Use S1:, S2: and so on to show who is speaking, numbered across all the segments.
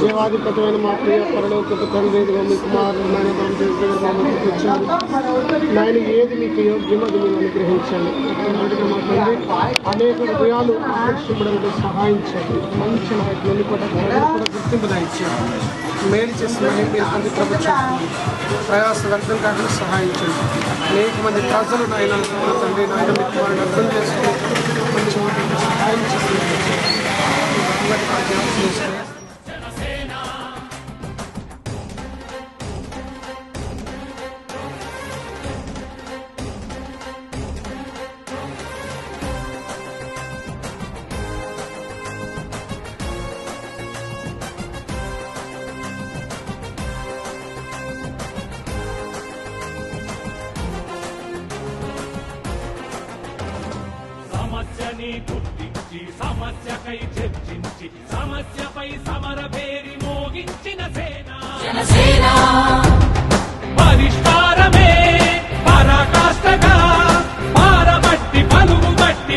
S1: జీవాధిపతమైన మా ప్రియ పరలోకపు తండ్రి మీ కుమారుడు నాయన తమ మమ్మల్ని తెచ్చారు నాయన ఏది మీకు యోగ్యం అది మీరు అనుగ్రహించండి. అడిగిన మా తండ్రి అనేక హృదయాలు ఆకర్షించడానికి సహాయించండి మంచి నాయకులు వెళ్ళిపోవడం కూడా గుర్తింపు దాయించారు మేలు చేస్తున్నారని మీరు మంది ప్రభుత్వం ప్రయాస వ్యర్థం కాకుండా సహాయించండి అనేక మంది ప్రజలు నాయన తండ్రి నాయన మీ కుమారుడు అర్థం చేసుకుని మంచి వాటికి సహాయం చేస్తున్నారు.
S2: గుర్తించి సమస్యకై చర్చించి సమస్యపై సమర పేరి మోగించిన సేన. పరిష్కారమే పరాకాష్ఠగా పారబట్టి పలుగు బట్టి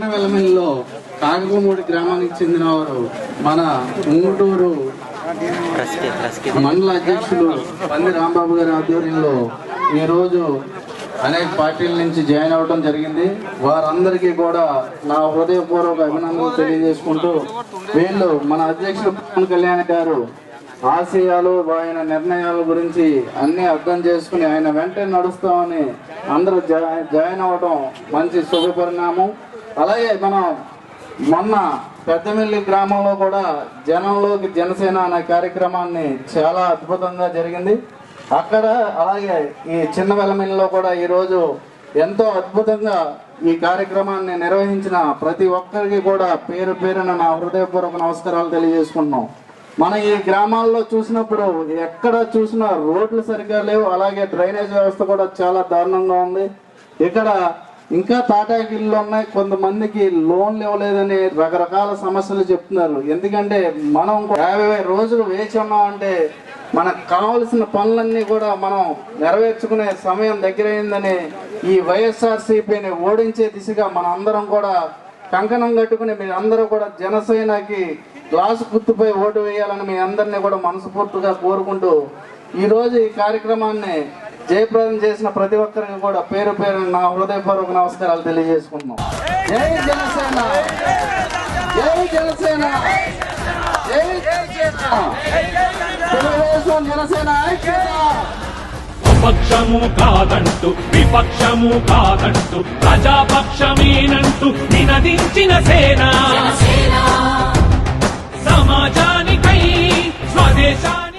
S3: పట్న వెల్లమెల్లిలో కాగబొమ్మూడి గ్రామానికి చెందిన వారు మన ముంగుటూరు మండల అధ్యక్షులు పంది రాంబాబు గారి ఆధ్వర్యంలో ఈరోజు అనేక పార్టీల నుంచి జాయిన్ అవ్వడం జరిగింది. వారందరికీ కూడా నా హృదయపూర్వక అభినందనలు తెలియజేసుకుంటూ వీళ్ళు మన అధ్యక్షుడు పవన్ కళ్యాణ్ గారు ఆశయాలు ఆయన నిర్ణయాల గురించి అన్ని అర్థం చేసుకుని ఆయన వెంటనే నడుస్తామని అందరూ జాయిన్ అవ్వడం మంచి శుభ పరిణామం అలాగే మనం మొన్న పెద్దమిల్లి గ్రామంలో కూడా జనంలోకి జనసేన అనే కార్యక్రమాన్ని చాలా అద్భుతంగా జరిగింది. అక్కడ అలాగే ఈ చిన్న వెలమిల్లిలో కూడా ఈరోజు ఎంతో అద్భుతంగా ఈ కార్యక్రమాన్ని నిర్వహించిన ప్రతి ఒక్కరికి కూడా పేరు పేరున నా హృదయపూర్వక నమస్కారాలు తెలియజేసుకుంటున్నాం. మన ఈ గ్రామాల్లో చూసినప్పుడు ఎక్కడ చూసినా రోడ్లు సరిగ్గా లేవు అలాగే డ్రైనేజ్ వ్యవస్థ కూడా చాలా దారుణంగా ఉంది. ఇక్కడ ఇంకా తాటాకిళ్ళు ఉన్నాయి. కొంతమందికి లోన్లు ఇవ్వలేదని రకరకాల సమస్యలు చెప్తున్నారు. ఎందుకంటే మనం యాభై రోజులు వేచి ఉన్నామంటే మనకు కావలసిన పనులన్నీ కూడా మనం నెరవేర్చుకునే సమయం దగ్గరైందని ఈ వైఎస్ఆర్ సిపిని ఓడించే దిశగా మన అందరం కూడా కంకణం కట్టుకుని మీ అందరూ కూడా జనసేనకి గ్లాసు గుర్తుపై ఓటు వేయాలని మీ అందరినీ కూడా మనస్ఫూర్తిగా కోరుకుంటూ ఈరోజు ఈ కార్యక్రమాన్ని జయప్రదం చేసిన ప్రతి ఒక్కరికి కూడా పేరు పేరు నా హృదయపూర్వక నమస్కారాలు తెలియజేసుకుంటున్నాం జై జనసేన! జై జనసేన! జనసేన!
S2: పక్షము కాదంటూ విపక్షము కాదంటూ ప్రజాపక్షమేనంటూ నినదించిన సేన.
S4: సమాజానికై స్వదేశానికి